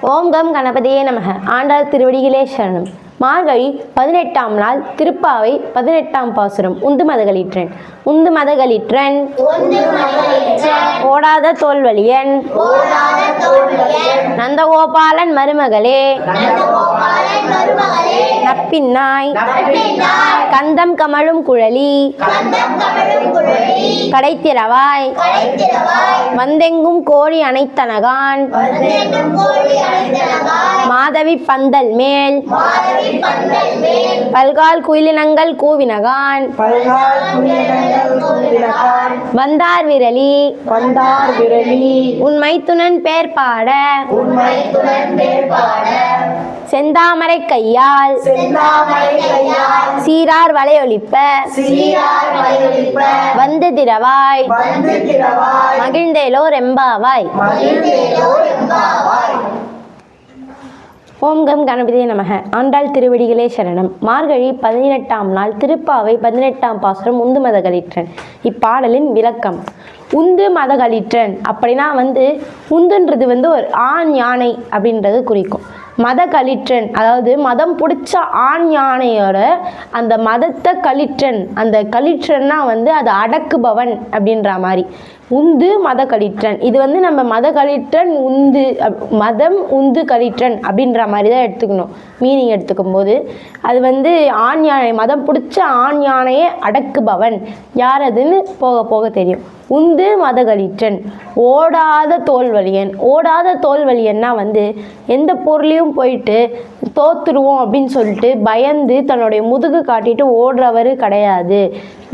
ஓம் come கணபதியே நமக. ஆண்டாள் திருவடிகளே சரணம். மார்கழி பதினெட்டாம் நாள் திருப்பாவை பதினெட்டாம் பாசுரம். உந்து மதகளிற்றன். உந்து மதகளிற்றன். ஓடாத தோல்வழியன். நந்தகோபாலன் மருமகளே. நப்பின்னாய் கந்தம் கமழும் குழலி. கடைத்திரவாய் வந்தெங்கும் கோழி அனைத்தனகான் மாதவி பந்தல் மேல். பல்கால் குயிலினங்கள் கூவினகான். வந்தார் விரலி. வந்தார் விரலி. உன் மைத்துனன் பேர் பாட துணன் பேர்பாட. செந்தாமரை கையால் செந்தாமரை கையால். சீரார் மயிலிப்ப வந்து திரவாய் மகிழ்ந்தேலோ ரெம்பாவாய். ஓம் கம் கணபதியே நமக. ஆண்டாள் திருவடிகளே சரணம். மார்கழி பதினெட்டாம் நாள் திருப்பாவை பதினெட்டாம் பாசுரம் உந்து மதகளிற்றன். இப்பாடலின் விளக்கம். உந்து மதகளிற்றன் அப்படின்னா வந்து உந்துன்றது வந்து ஒரு ஆண் யானை அப்படின்றது குறிக்கும். மத கலிற்றன் அதாவது மதம் பிடிச்ச ஆண் யானையோட அந்த மதத்தை கலிற்றன் அந்த கலிற்றன்னா வந்து அது அடக்குபவன் அப்படின்ற மாதிரி. உந்து மத கழிற்றன் இது வந்து நம்ம மத கழிற்றன் உந்து மதம் உந்து கழிற்றன் அப்படின்ற மாதிரி தான் எடுத்துக்கணும். மீனிங் எடுத்துக்கும் போது அது வந்து ஆண் யானை மதம் பிடிச்ச ஆண் யானையை அடக்குபவன். யார் அதுன்னு போக போக தெரியும். உந்து மதகளிற்றன். ஓடாத தோல்வலியன் ஓடாத தோல்வலியன்னா வந்து எந்த பொருளையும் போயிட்டு தோத்துருவோம் அப்படின்னு சொல்லிட்டு பயந்து தன்னுடைய முதுகு காட்டிட்டு ஓடுறவர் கிடையாது.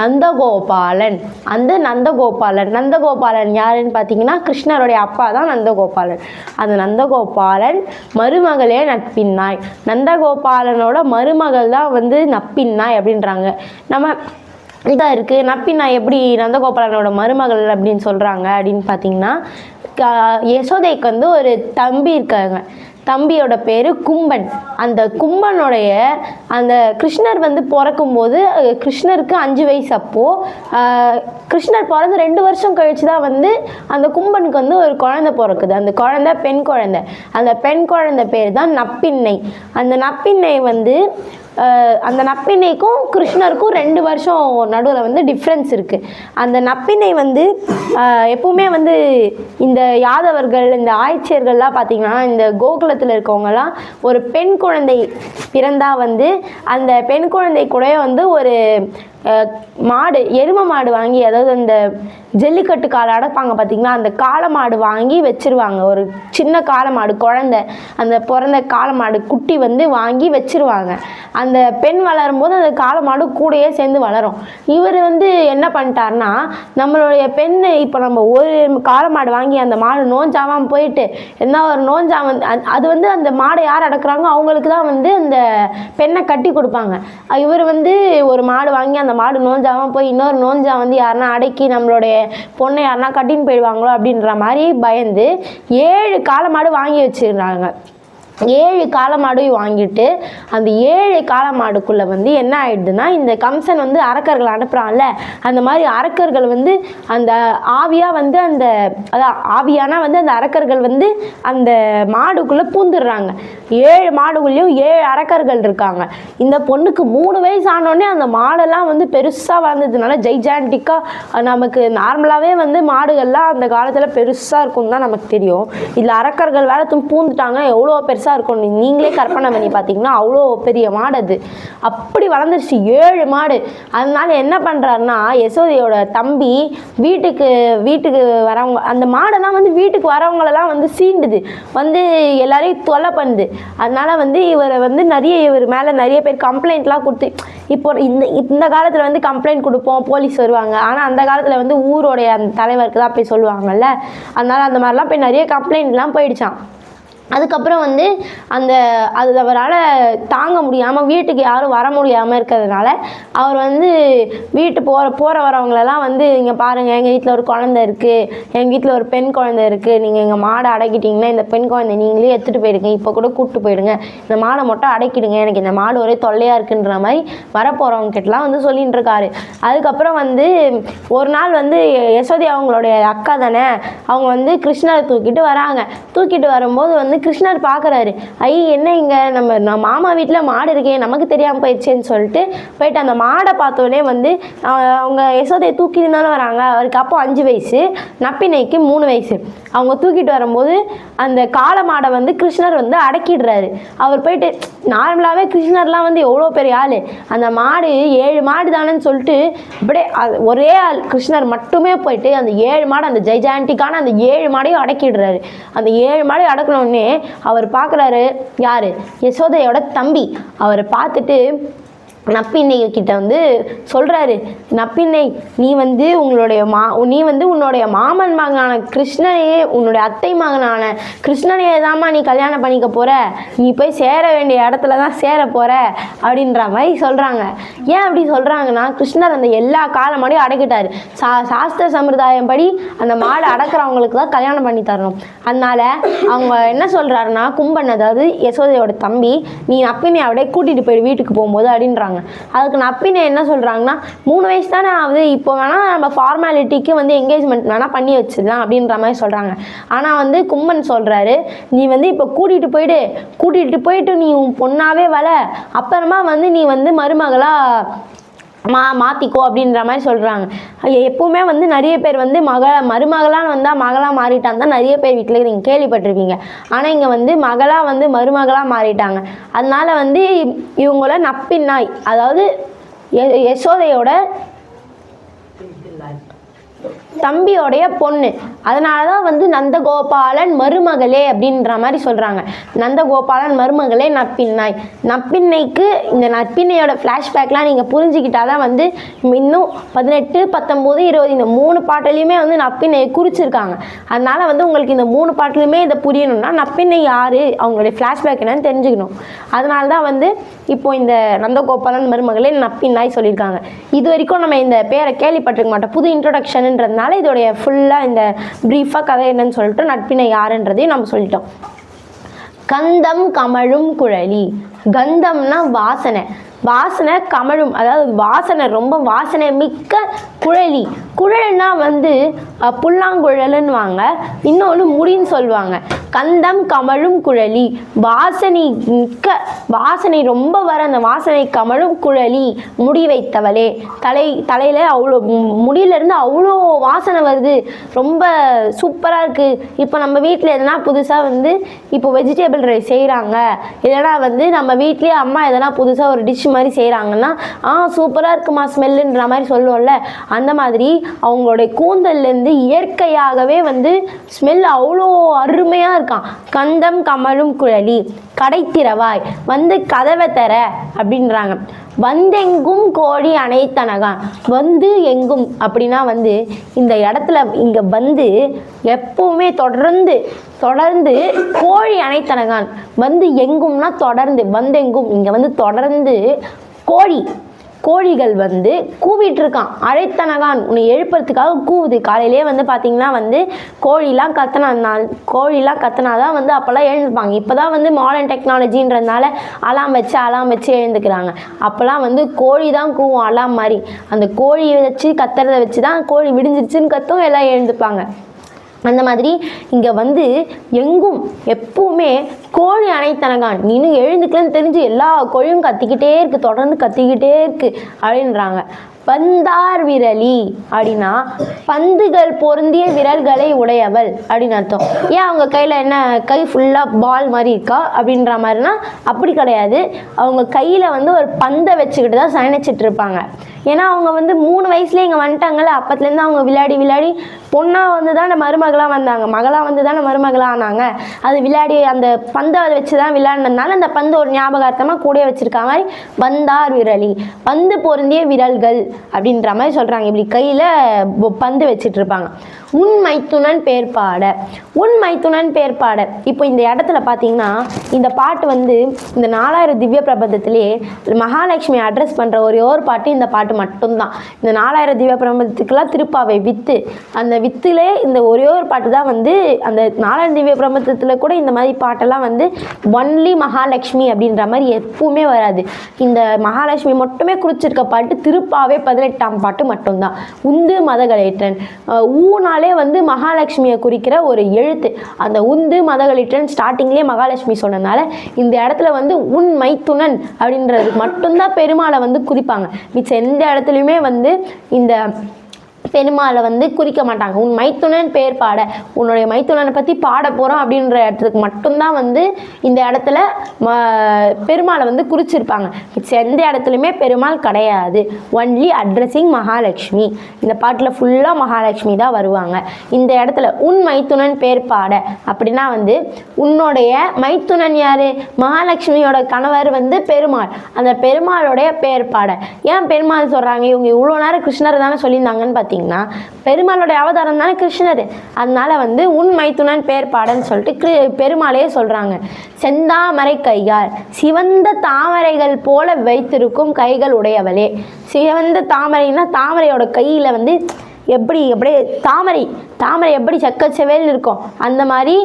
நந்தகோபாலன். அந்த நந்தகோபாலன். நந்தகோபாலன் யாருன்னு பார்த்தீங்கன்னா கிருஷ்ணருடைய அப்பா தான் நந்தகோபாலன். அந்த நந்தகோபாலன் மருமகளே நட்பின்னாய் நந்தகோபாலனோட மருமகள் தான் வந்து நப்பின்னாய் அப்படின்றாங்க. நம்ம இதாக இருக்குது நப்பின்னா எப்படி நந்தகோபாலனோட மருமகள் அப்படின்னு சொல்கிறாங்க அப்படின்னு பார்த்தீங்கன்னா யசோதைக்கு வந்து ஒரு தம்பி இருக்காங்க. தம்பியோட பேர் கும்பன். அந்த கும்பனுடைய அந்த கிருஷ்ணர் வந்து பிறக்கும்போது கிருஷ்ணருக்கு அஞ்சு வயசு அப்போது கிருஷ்ணர் பிறந்து ரெண்டு வருஷம் கழிச்சு தான் வந்து அந்த கும்பனுக்கு வந்து ஒரு குழந்தை பிறக்குது. அந்த குழந்தை பெண் குழந்தை. அந்த பெண் குழந்தை பேர் தான் நப்பின்னை. அந்த நப்பின்னை வந்து அந்த நப்பிணைக்கும் கிருஷ்ணருக்கும் ரெண்டு வருஷம் நடுவில் வந்து டிஃப்ரென்ஸ் இருக்குது அந்த நப்பிணை வந்து எப்பவுமே வந்து இந்த யாதவர்கள் இந்த ஆய்ச்சியர்கள்லாம் பார்த்திங்கன்னா இந்த கோகுலத்தில் இருக்கவங்கலாம் ஒரு பெண் குழந்தை பிறந்தால் வந்து அந்த பெண் குழந்தை கூட வந்து ஒரு மாடு எருமை மாடு வாங்கி அதாவது அந்த ஜல்லிக்கட்டு காலை அடைப்பாங்க பார்த்தீங்களா அந்த காளை மாடு வாங்கி வச்சிருவாங்க. ஒரு சின்ன காளை மாடு குழந்த அந்த பிறந்த காளை மாடு குட்டி வந்து வாங்கி வச்சிருவாங்க. அந்த பெண் வளரும் போது அந்த காளை மாடு கூடயே சேர்ந்து வளரும். இவர் வந்து என்ன பண்ணிட்டாருன்னா நம்மளுடைய பெண் இப்போ நம்ம ஒரு காளை மாடு வாங்கி அந்த மாடு நோஞ்சாமல் போயிட்டு என்ன ஒரு நோஞ்சா வந்து அது- வந்து அந்த மாடை யார் அடக்குறாங்களோ அவங்களுக்கு தான் வந்து அந்த பெண்ணை கட்டி கொடுப்பாங்க. இவர் வந்து ஒரு மாடு வாங்கி அந்த மாடு நோஞ்சாமல் போய் இன்னொரு நோஞ்சா வந்து யாருன்னா அடக்கி நம்மளுடைய பொண்ணை யாருன்னா கட்டின்னு போயிடுவாங்களோ அப்படின்ற மாதிரி பயந்து ஏழு காளை மாடு வாங்கி வச்சுருந்தாங்க. ஏழு காளை மாடையும் வாங்கிட்டு அந்த ஏழு காளை மாடுக்குள்ளே வந்து என்ன ஆயிடுதுன்னா இந்த கம்சன் வந்து அரக்கர்கள் அனுப்புகிறான்ல அந்த மாதிரி அரக்கர்கள் வந்து அந்த ஆவியாக வந்து அந்த அதான் ஆவியானா வந்து அந்த அரக்கர்கள் வந்து அந்த மாடுக்குள்ளே பூந்துடுறாங்க. ஏழு மாடுக்குள்ளேயும் ஏழு அரக்கர்கள் இருக்காங்க. இந்த பொண்ணுக்கு மூணு வயசு ஆனோடனே அந்த மாடெல்லாம் வந்து பெருசாக வளர்ந்ததுனால ஜெய்ஜாண்டிக்காக நமக்கு நார்மலாகவே வந்து மாடுகள்லாம் அந்த காலத்தில் பெருசாக இருக்கும் தான் நமக்கு தெரியும். இதில் அரக்கர்கள் வேற தும் பூந்துட்டாங்க எவ்வளோ பெருசாக இருக்கும். நீங்களே கற்பனை பண்ணி பார்த்தீங்கன்னா அவ்வளோ பெரிய மாடு அது. அப்படி வளர்ந்துருச்சு. ஏழு மாடு. அதனால என்ன பண்ணுறாருன்னா யசோதையோட தம்பி வீட்டுக்கு வீட்டுக்கு வரவங்க அந்த மாடெல்லாம் வந்து வீட்டுக்கு வரவங்களெல்லாம் வந்து சீண்டுது. வந்து எல்லாரையும் தொலை பண்ணுது. அதனால வந்து இவரை வந்து நிறைய இவர் மேலே நிறைய பேர் கம்ப்ளைண்ட்லாம் கொடுத்து இப்போ இந்த இந்த காலத்தில் வந்து கம்ப்ளைண்ட் கொடுப்போம் போலீஸ் வருவாங்க. ஆனால் அந்த காலத்தில் வந்து ஊரோடைய அந்த தலைவருக்கு தான் போய் சொல்லுவாங்கல்ல. அதனால் அந்த மாதிரிலாம் போய் நிறைய கம்ப்ளைண்ட்லாம் போயிடுச்சான் அதுக்கப்புறம் வந்து அந்த அது அவரால் தாங்க முடியாமல் வீட்டுக்கு யாரும் வர முடியாமல் இருக்கிறதுனால அவர் வந்து வீட்டு போகிற போகிற வரவங்களெல்லாம் வந்து இங்கே பாருங்கள் எங்கள் வீட்டில் ஒரு குழந்தை இருக்குது எங்கள் வீட்டில் ஒரு பெண் குழந்தை இருக்குது நீங்கள் எங்கள் மாடை அடக்கிட்டிங்கன்னா இந்த பெண் குழந்தை நீங்களே எடுத்துகிட்டு போயிடுங்க. இப்போ கூட கூப்பிட்டு போயிடுங்க. இந்த மாடை மட்டும் அடக்கிடுங்க. எனக்கு இந்த மாடு ஒரே தொல்லையாக இருக்குன்ற மாதிரி வரப்போகிறவங்ககிட்டலாம் வந்து சொல்லிகிட்டு இருக்காரு. அதுக்கப்புறம் வந்து ஒரு நாள் வந்து யசோதி அவங்களுடைய அக்கா தானே அவங்க வந்து கிருஷ்ணரை தூக்கிட்டு வராங்க. தூக்கிட்டு வரும்போது வந்து கிருஷ்ணர் பார்க்குறாரு ஐ என்ன இங்கே? நம்ம நம்ம மாமா வீட்டில் மாடு இருக்கே நமக்கு தெரியாமல் போயிடுச்சேன்னு சொல்லிட்டு போயிட்டு அந்த மாடை பார்த்தோன்னே வந்து அவங்க யசோதையை தூக்கிட்டு இருந்தாலும் வராங்க. அவருக்கு அப்போ அஞ்சு வயசு நப்பினைக்கு மூணு வயசு. அவங்க தூக்கிட்டு வரும்போது அந்த காளை மாடை வந்து கிருஷ்ணர் வந்து அடக்கிடுறாரு. அவர் போயிட்டு நார்மலாகவே கிருஷ்ணர்லாம் வந்து எவ்வளோ பெரிய ஆள். அந்த மாடு ஏழு மாடு தானேன்னு சொல்லிட்டு அப்படியே அது ஒரே ஆள் கிருஷ்ணர் மட்டுமே போயிட்டு அந்த ஏழு மாடு அந்த ஜெய்ஜாண்டிக்கான அந்த ஏழு மாடையும் அடக்கிடுறாரு. அந்த ஏழு மாடையும் அடக்கணுன்னே அவர் பார்க்குறாரு யார்? யசோதையோட தம்பி. அவரை பார்த்துட்டு நப்பின்னை கிட்ட வந்து சொல்கிறாரு நப்பின்னை நீ வந்து உங்களுடைய மா நீ வந்து உன்னுடைய மாமன் மகனான கிருஷ்ணனையே உன்னுடைய அத்தை மகனான கிருஷ்ணனையே தாம்மா நீ கல்யாணம் பண்ணிக்க போகிற நீ போய் சேர வேண்டிய இடத்துல தான் சேர போகிற அப்படின்ற மாதிரி சொல்கிறாங்க ஏன் அப்படி சொல்கிறாங்கன்னா கிருஷ்ணர் அந்த எல்லா கால அடக்கிட்டார். சா சாஸ்திர சம்பிரதாயம் படி அந்த மாடு அடக்கிறவங்களுக்கு தான் கல்யாணம் பண்ணி தரணும். அதனால் அவங்க என்ன சொல்கிறாருன்னா கும்பன் அதாவது யசோதையோட தம்பி நீ நப்பினை அப்படியே கூட்டிகிட்டு போயிடு வீட்டுக்கு போகும்போது அப்படின்றாங்க. அதுக்கு நப்பின என்ன சொல்கிறாங்கன்னா மூணு வயசு தானே ஆகுது இப்போ வேணால் நம்ம ஃபார்மாலிட்டிக்கு வந்து என்கேஜ்மெண்ட் வேணால் பண்ணி வச்சிடலாம் அப்படின்ற மாதிரி சொல்கிறாங்க ஆனால் வந்து கும்பன் சொல்கிறாரு நீ வந்து இப்போ கூட்டிகிட்டு போயிடு கூட்டிகிட்டு போயிட்டு நீ உன் பொண்ணாகவே வள அப்புறமா வந்து நீ வந்து மருமகளாக மா மாற்றிக்கோ அப்படின்ற மாதிரி சொல்கிறாங்க எப்பவுமே வந்து நிறைய பேர் வந்து மக மருமகளாக வந்தால் மகளாக மாறிட்டான் தான் நிறைய பேர் வீட்டில் நீங்கள் கேள்விப்பட்டிருப்பீங்க. ஆனால் இங்கே வந்து மகளாக வந்து மருமகளாக மாறிட்டாங்க. அதனால் வந்து இவங்கள நப்பின் நாய் அதாவது யசோதையோட தம்பியோடைய பொண்ணு. அதனால தான் வந்து நந்தகோபாலன் மருமகளே அப்படின்ற மாதிரி சொல்கிறாங்க நந்தகோபாலன் மருமகளே நப்பின்னாய் நப்பின்னைக்கு இந்த நப்பின்னையோட ஃப்ளாஷ்பேக்லாம் நீங்கள் புரிஞ்சுக்கிட்டா தான் வந்து இன்னும் பதினெட்டு பத்தொம்போது இருபது இந்த மூணு பாட்டிலையுமே வந்து நப்பின்னையை குறிச்சிருக்காங்க. அதனால் வந்து உங்களுக்கு இந்த மூணு பாட்டிலுமே இதை புரியணும்னா நப்பின்னை யார்? அவங்களுடைய ஃப்ளாஷ்பேக் என்னன்னு தெரிஞ்சுக்கணும். அதனால தான் வந்து இப்போ இந்த நந்தகோபாலன் மருமகளே நப்பின்னாய் சொல்லியிருக்காங்க. இது வரைக்கும் நம்ம இந்த பேரை கேள்விப்பட்டிருக்க மாட்டோம். புது இன்ட்ரொடக்ஷனுன்றதுனால இதோடைய ஃபுல்லாக இந்த ப்ரீஃபாக கதை என்னன்னு சொல்லிட்டு நட்பினை யாருன்றதையும் நம்ம சொல்லிட்டோம். கந்தம் கமழும் குழலி. கந்தம்னா வாசனை. வாசனை கமழும். அதாவது வாசனை ரொம்ப வாசனை மிக்க குழலி. குழல்னா வந்து புல்லாங்குழலுன்னு புல்லாங்குழலுன்னுவாங்க. இன்னொன்று முடின்னு சொல்லுவாங்க. கந்தம் கமழும் குழலி. வாசனை மிக்க வாசனை ரொம்ப வர அந்த வாசனை கமழும் குழலி முடி வைத்தவளே. தலை தலையில் அவ்வளோ முடியிலேருந்து அவ்வளோ வாசனை வருது. ரொம்ப சூப்பராக இருக்குது இப்போ நம்ம வீட்டில் எதனா புதுசாக வந்து இப்போ வெஜிடபிள் ரைஸ் செய்கிறாங்க இல்லைனா வந்து நம்ம வீட்லேயே அம்மா எதனா புதுசாக ஒரு டிஷ் மாதிரி செய்கிறாங்கன்னா ஆ சூப்பராக இருக்குமா ஸ்மெல்லுன்ற மாதிரி சொல்லுவோம்ல. அந்த மாதிரி அவங்களுடைய கூந்தல்லேருந்து இயற்கையாகவே வந்து ஸ்மெல் அவ்வளோ அருமையாக இருக்கான். கந்தம் கமலும் குழலி கடைத்திறவாய் வந்து கதவை தர அப்படின்றாங்க. வந்தெங்கும் கோழி அனைத்தனகான் வந்து எங்கும்? அப்படின்னா வந்து இந்த இடத்துல இங்கே வந்து எப்பவுமே தொடர்ந்து தொடர்ந்து கோழி அனைத்தனகான் வந்து எங்கும்னா தொடர்ந்து வந்தெங்கும் இங்கே வந்து தொடர்ந்து கோழி. கோழிகள் வந்து கூவிட்டுருக்கான். அழைத்தனகான். உன்னை எழுப்புறதுக்காக கூவுது. காலையிலே வந்து பார்த்தீங்கன்னா வந்து கோழிலாம் கத்தனா கோழிலாம் கத்தனாதான் வந்து அப்போல்லாம் எழுந்துப்பாங்க இப்போ தான் வந்து மாடர்ன் டெக்னாலஜின்றதுனால அலாம் வச்சு அலாம் வச்சு எழுந்துக்கிறாங்க. அப்போல்லாம் வந்து கோழி தான் கூவும் அலாம் மாதிரி. அந்த கோழியை வச்சு கத்துறத வச்சு தான் கோழி விடிஞ்சிருச்சுன்னு கத்தும் எல்லாம் எழுந்துப்பாங்க அந்த மாதிரி இங்கே வந்து எங்கும் எப்பவுமே கோழி அணைத்தனகான் நீனும் எழுந்துக்கலன்னு தெரிஞ்சு எல்லா கோழியும் கத்திக்கிட்டே இருக்கு. தொடர்ந்து கத்திக்கிட்டே இருக்கு அப்படின்றாங்க. பந்தார் விரலி அப்படின்னா பந்துகள் பொருந்திய விரல்களை உடையவள் அப்படின்னு அர்த்தம். ஏன் அவங்க கையில் என்ன கை ஃபுல்லாக பால் மாதிரி இருக்கா? அப்படின்ற மாதிரினா அப்படி கிடையாது. அவங்க கையில் வந்து ஒரு பந்தை வச்சுக்கிட்டு தான் சயனிச்சிட்டு இருப்பாங்க. ஏன்னா அவங்க வந்து மூணு வயசுல இங்கே வந்துட்டாங்கல்ல. அப்பத்துலேருந்து அவங்க விளையாடி விளையாடி பொண்ணாக வந்து தானே மருமகளாக வந்தாங்க. மகளாக வந்து தானே மருமகளாக ஆனாங்க. அது விளையாடி அந்த பந்து அதை வச்சு தான் விளையாடினதுனால அந்த பந்து ஒரு ஞாபகார்த்தமாக கூட வச்சிருக்க மாதிரி பந்தார் விரலி. பந்து பொருந்திய விரல்கள் அப்படின்ற மாதிரி சொல்கிறாங்க இப்படி கையில் பந்து வச்சுட்டு இருப்பாங்க. உன் மைத்துனன் பேர் பாட உன் மைத்துனன் பேர் பாட இப்போ இந்த இடத்துல பார்த்தீங்கன்னா இந்த பாட்டு வந்து இந்த நாலாயிரம் திவ்ய பிரபந்தத்திலே மகாலட்சுமி அட்ரஸ் பண்ணுற ஒரே ஒரு பாட்டு இந்த பாட்டு மட்டும்தான். இந்த நாலாயிரம் திவ்ய பிரபந்தத்துக்கெல்லாம் திருப்பாவை வித்து அந்த வித்துலே இந்த ஒரே ஒரு பாட்டு தான் வந்து அந்த நாலாயிரம் திவ்ய பிரபந்தத்தில் கூட இந்த மாதிரி பாட்டெல்லாம் வந்து ஒன்லி மகாலட்சுமி அப்படின்ற மாதிரி எப்பவுமே வராது. இந்த மகாலட்சுமி மட்டுமே குறிச்சிருக்க பாட்டு திருப்பாவே பதினெட்டாம் பாட்டு மட்டும்தான். உந்து மதகளேற்றன் ஊ நாள் பெருமாளே வந்து மகாலட்சுமியை குறிக்கிற ஒரு எழுத்து. அந்த உந்து மதகளிட்டன் ஸ்டார்டிங்லேயே மகாலட்சுமி சொன்னதுனால இந்த இடத்துல வந்து உன் மைத்துனன் அப்படின்றது மட்டும்தான் பெருமாளை வந்து குறிப்பாங்க மிச்சம் எந்த இடத்துலையுமே வந்து இந்த பெருமாளை வந்து குறிக்க மாட்டாங்க. உன் மைத்துனன் பேர் பாட உன்னுடைய மைத்துனனை பற்றி பாட போகிறோம் அப்படின்ற இடத்துக்கு மட்டும்தான் வந்து இந்த இடத்துல ம பெருமாளை வந்து குறிச்சிருப்பாங்க. மிச்சம் எந்த இடத்துலையுமே பெருமாள் கிடையாது. Only addressing Mahalakshmi. இந்த பாட்டில் ஃபுல்லாக மகாலட்சுமி தான் வருவாங்க. இந்த இடத்துல உன் மைத்துனன் பேர் பாட அப்படின்னா வந்து உன்னுடைய மைத்துனன் யார்? மகாலட்சுமியோட கணவர் வந்து பெருமாள். அந்த பெருமாளுடைய பேர் பாட. ஏன் பெருமாள் சொல்கிறாங்க இவங்க இவ்வளோ நேரம் கிருஷ்ணர் தானே சொல்லியிருந்தாங்கன்னு பார்த்தீங்கன்னா பெருமாளுடைய அவதாரம் தானே கிருஷ்ணர். அதனால வந்து உன் மைத்துனன் பேர் பாடன்னு சொல்லிட்டு கிரு பெருமாளையே சொல்கிறாங்க செந்தாமரை கையால் சிவந்த தாமரைகள் போல வைத்திருக்கும் கைகள் உடையவளே. சிவந்த தாமரைன்னா தாமரையோட கையில் வந்து எப்படி அப்படியே தாமரை தாமரை எப்படி செக்கச்செவேல்னு இருக்கும் அந்த மாதிரி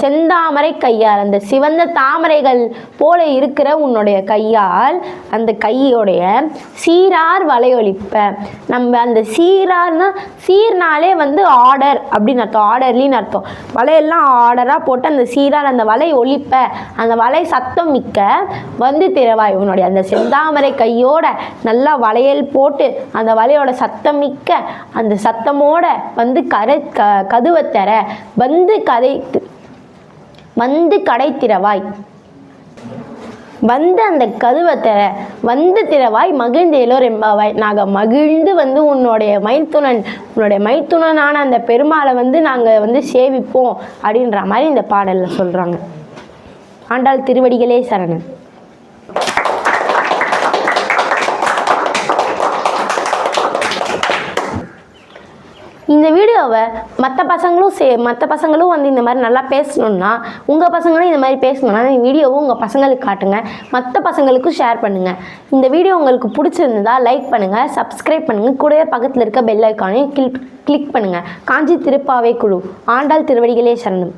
செந்தாமரை கையால் அந்த சிவந்த தாமரைகள் போல இருக்கிற உன்னுடைய கையால் அந்த கையோடைய சீரார் வலையொலிப்ப. நம்ம அந்த சீரார்னா சீர்னாலே வந்து ஆர்டர் அப்படின்னு அர்த்தம் ஆர்டர்லின்னு அர்த்தம். வலையெல்லாம் ஆர்டராக போட்டு அந்த சீரார் அந்த வலை ஒழிப்ப அந்த வலை சத்தம் மிக்க வந்து திறவாய். உன்னுடைய அந்த செந்தாமரை கையோட நல்லா வளையல் போட்டு அந்த வலையோட சத்தம் மிக்க அந்த சத்தமோட வந்து கரு க கதுவத்தர வந்து கதை வந்து கடை திறவாய். வந்து அந்த கதுவை திற வந்து திறவாய் மகிழ்ந்தேலோர் என்பாவாய். நாங்கள் மகிழ்ந்து வந்து உன்னுடைய மைத்துணன் உன்னுடைய மைத்துணனான அந்த பெருமாளை வந்து நாங்கள் வந்து சேவிப்போம் அப்படின்ற மாதிரி இந்த பாடலில் சொல்கிறாங்க ஆண்டாள் திருவடிகளே சரணன் இந்த வீடியோவை மற்ற பசங்களும் சே மற்ற பசங்களும் வந்து இந்த மாதிரி நல்லா பேசணுன்னா உங்கள் பசங்களும் இந்த மாதிரி பேசணுன்னா இந்த வீடியோவும் உங்கள் பசங்களுக்கு காட்டுங்க. மற்ற பசங்களுக்கும் ஷேர் பண்ணுங்கள் இந்த வீடியோ உங்களுக்கு பிடிச்சிருந்ததா லைக் பண்ணுங்கள் சப்ஸ்கிரைப் பண்ணுங்கள் கூடவே பக்கத்தில் இருக்க பெல் ஐக்கானையும் கிளிக் கிளிக் பண்ணுங்கள் காஞ்சி திருப்பாவை குழு. ஆண்டாள் திருவடிகளே சரணம்.